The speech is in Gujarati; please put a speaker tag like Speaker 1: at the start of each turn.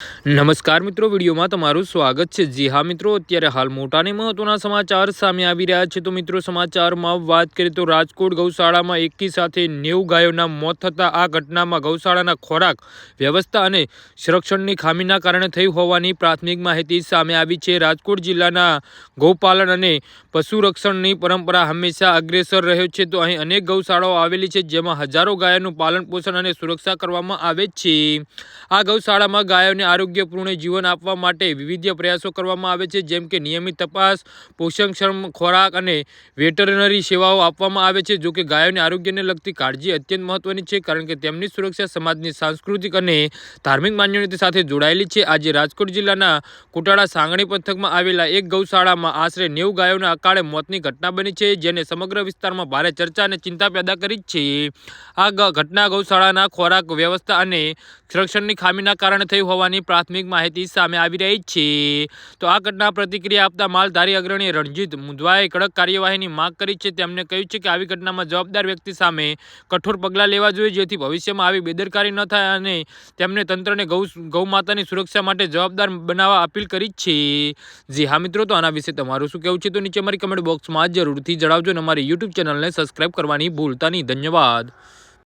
Speaker 1: નમસ્કાર મિત્રો, વિડીયોમાં તમારું સ્વાગત છે. જી હા મિત્રો, અત્યારે હાલ મોટા અને મહત્વના સમાચાર સામે આવી રહ્યા છે. તો મિત્રો, સમાચારમાં વાત કરીએ તો રાજકોટ ગૌશાળામાં એકી સાથે નેવું ગાયોના મોત થતા આ ઘટનામાં ગૌશાળાના ખોરાક, વ્યવસ્થા અને સંરક્ષણની ખામીના કારણે થઈ હોવાની પ્રાથમિક માહિતી સામે આવી છે. રાજકોટ જિલ્લાના ગૌપાલન અને પશુ રક્ષણની પરંપરા હંમેશા અગ્રેસર રહ્યો છે. તો અહીં અનેક ગૌશાળાઓ આવેલી છે, જેમાં હજારો ગાયોનું પાલન પોષણ અને સુરક્ષા કરવામાં આવે છે. આ ગૌશાળામાં ગાયોને આરોગ્યપૂર્ણ જીવન આપવા માટે વિવિધ પ્રયાસો કરવામાં આવે છે, જેમ કે નિયમિત તપાસ, પોષણક્ષમ ખોરાક અને વેટરનરી સેવાઓ આપવામાં આવે છે. જો કે ગાયોને આરોગ્યને લગતી કાળજી અત્યંત મહત્વની છે, કારણ કે તેમની સુરક્ષા સમાજની સાંસ્કૃતિક અને ધાર્મિક માન્યતા સાથે જોડાયેલી છે. આજે રાજકોટ જિલ્લાના કુટાળા સાંગણી પંથકમાં આવેલા એક ગૌશાળામાં આશરે નેવું ગાયોના અકાળે મોતની ઘટના બની છે, જેને સમગ્ર વિસ્તારમાં ભારે ચર્ચા અને ચિંતા પેદા કરી છે. આ ઘટના ગૌશાળાના ખોરાક વ્યવસ્થા અને સંરક્ષણની ખામીના કારણે થઈ હોવાની પ્રાથમિક માહિતી સામે આવી રહી છે. તો આ ઘટના પ્રતિક્રિયા આપતા માલધારી અગ્રણી રણજીત મુંદવાએ કડક કાર્યવાહીની માંગ કરી છે. તેમણે કહ્યું છે કે આવી ઘટનામાં જવાબદાર વ્યક્તિ સામે કઠોર પગલાં લેવા જોઈએ, જેથી ભવિષ્યમાં આવી બેદરકારી ન થાય અને તેમને તંત્રને ગૌ ગૌમાતાની સુરક્ષા માટે જવાબદાર બનાવવા અપીલ કરી છે. જી હા મિત્રો, તો આના વિશે તમારું શું કહેવું છે? તો નીચે અમારી કમેન્ટ બોક્સમાં જરૂરથી જણાવજો અને અમારી યુટ્યુબ ચેનલને સબસ્ક્રાઈબ કરવાની ભૂલતા નહીં. ધન્યવાદ.